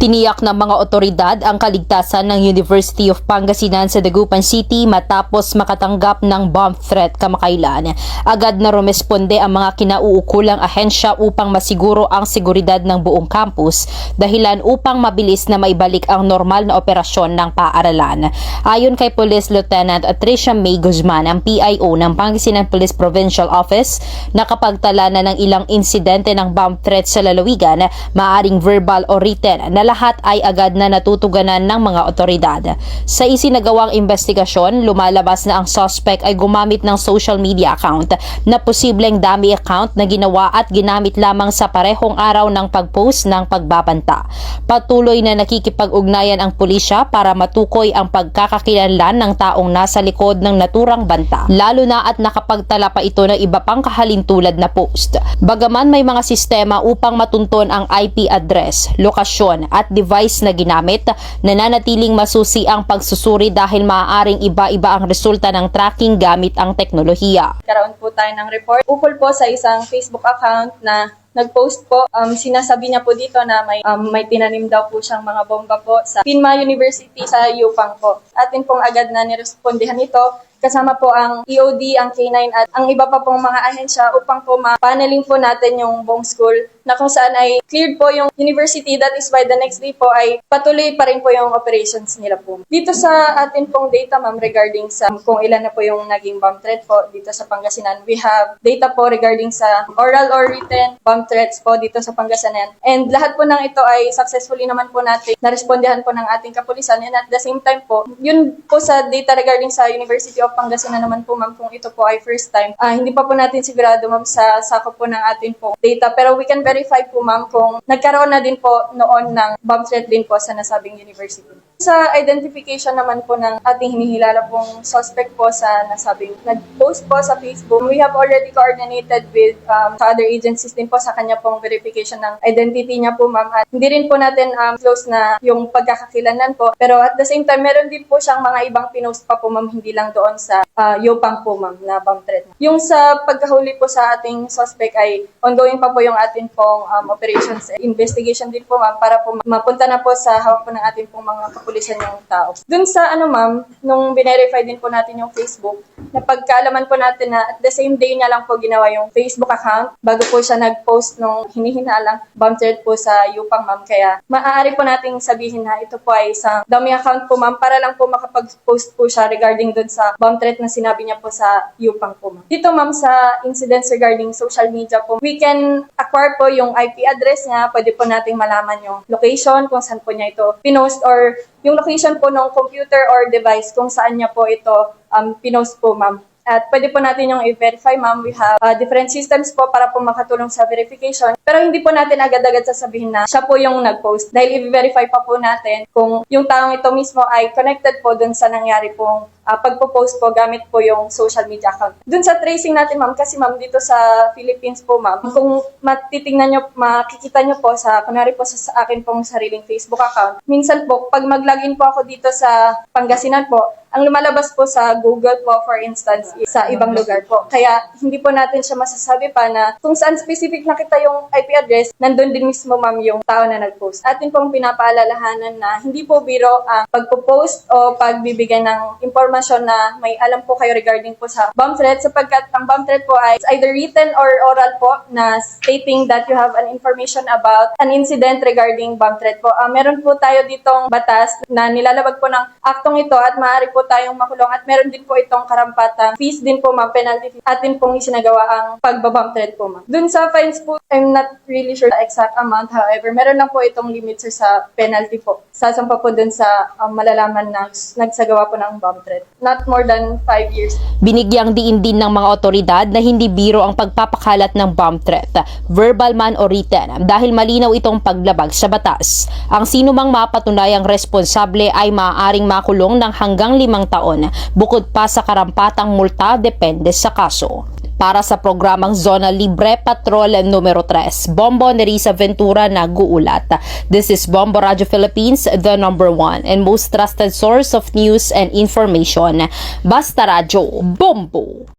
Tiniyak ng mga otoridad ang kaligtasan ng University of Pangasinan sa Dagupan City matapos makatanggap ng bomb threat kamakailan. Agad na rumesponde ang mga kinauukulang ahensya upang masiguro ang seguridad ng buong campus dahilan upang mabilis na maibalik ang normal na operasyon ng paaralan. Ayon kay Police Lieutenant Tricia May Guzman, ang PIO ng Pangasinan Police Provincial Office, nakapagtala na ng ilang insidente ng bomb threat sa lalawigan, maaring verbal o written na lahat ay agad na natutuganan ng mga otoridad. Sa isinagawang investigasyon, lumalabas na ang suspect ay gumamit ng social media account na posibleng dami account na ginawa at ginamit lamang sa parehong araw ng pag-post ng pagbabanta. Patuloy na nakikipag-ugnayan ang pulisya para matukoy ang pagkakakilanlan ng taong nasa likod ng naturang banta, lalo na at nakapagtala pa ito ng iba pang kahalintulad na post. Bagaman may mga sistema upang matunton ang IP address, lokasyon at device na ginamit, nananatiling masusi ang pagsusuri dahil maaaring iba-iba ang resulta ng tracking gamit ang teknolohiya. Karoon po tayo ng report. Ukol po sa isang Facebook account na nag-post po. Um, sinasabi niya po dito na may, um, may tinanim daw po siyang mga bomba po sa Pinma University sa Yupang po. Atin pong agad na nirespondihan ito kasama po ang EOD, ang K9 at ang iba pa pong mga ahensya upang po ma-paneling po natin yung buong school na kung saan ay cleared po yung university. That is why the next day po ay patuloy pa rin po yung operations nila po. Dito sa atin pong data ma'am regarding sa kung ilan na po yung naging bomb threat po dito sa Pangasinan. We have data po regarding sa oral or written bomb threats po dito sa Pangasinan. And lahat po ng ito ay successfully naman po natin narespondihan po ng ating kapulisan and at the same time po, yun po sa data regarding sa University of Pangasinan naman po ma'am kung ito po ay first time. ah, hindi pa po natin sigurado ma'am sa sakop po ng ating po data pero we can verify po ma'am kung nagkaroon na din po noon ng bomb threat din po sa nasabing university. Sa identification naman po ng ating hinihilala pong suspect po sa nasabing nag-post po sa Facebook, we have already coordinated with um, sa other agencies din po sa kanya pong verification ng identity niya po ma'am. At hindi rin po natin um, close na yung pagkakakilanan po. Pero at the same time, meron din po siyang mga ibang pinost pa po ma'am, hindi lang doon sa uh, Yopang po ma'am na bomb threat. Yung sa pagkahuli po sa ating suspect ay ongoing pa po yung ating pong um, operations investigation din po ma'am para po mapunta na po sa hawak po ng ating pong mga kapulisan yung tao. Dun sa ano ma'am, nung binerify din po natin yung Facebook, na pagkaalaman po natin na at the same day niya lang po ginawa yung Facebook account bago po siya nag-post nung hinihinalang bomb threat po sa Yupang ma'am. Kaya maaari po nating sabihin na ito po ay isang dummy account po ma'am para lang po makapag-post po siya regarding dun sa bomb threat na sinabi niya po sa Yupang po ma'am. Dito ma'am sa incidents regarding social media po, we can acquire po yung IP address niya, pwede po nating malaman yung location kung saan po niya ito pinost or yung location po ng computer or device kung saan niya po ito um, pinost po, ma'am. At pwede po natin yung i-verify, ma'am. We have uh, different systems po para po makatulong sa verification. Pero hindi po natin agad-agad sasabihin na siya po yung nag-post. Dahil i-verify pa po natin kung yung taong ito mismo ay connected po dun sa nangyari pong uh, pagpo-post po gamit po yung social media account. Dun sa tracing natin, ma'am, kasi ma'am, dito sa Philippines po, ma'am, kung matitingnan nyo, makikita nyo po sa, kunwari po sa, sa akin pong sariling Facebook account, minsan po, pag mag-login po ako dito sa Pangasinan po, ang lumalabas po sa Google po, for instance, sa ibang lugar po. Kaya, hindi po natin siya masasabi pa na kung saan specific nakita yung IP address, nandun din mismo, ma'am, yung tao na nag-post. Atin pong pinapaalalahanan na hindi po biro ang pagpo-post o pagbibigay ng impormasyon na may alam po kayo regarding po sa bomb threat sapagkat ang bomb threat po ay either written or oral po na stating that you have an information about an incident regarding bomb threat po. Ah, meron po tayo ditong batas na nilalabag po ng aktong ito at maaari po tayong makulong at meron din po itong karampatang fees din po ma'am, penalty fees. Atin pong isinagawa ang pagbabomb threat po ma'am. Dun sa fines po, I'm not really sure the exact amount. However, meron lang po itong limit sir sa penalty po. Sasampa po dun sa um, malalaman na nagsagawa po ng bomb threat. Not more than 5 years. Binigyang diin din ng mga otoridad na hindi biro ang pagpapakalat ng bomb threat, verbal man o written, dahil malinaw itong paglabag sa batas. Ang sinumang mapatunayang responsable ay maaaring makulong ng hanggang limang taon, bukod pa sa karampatang multa depende sa kaso. Para sa programang Zona Libre Patrol numero 3, Bombo Nerisa Ventura nag-uulat. This is Bombo Radio Philippines, the number one and most trusted source of news and information. Basta Radio, Bombo!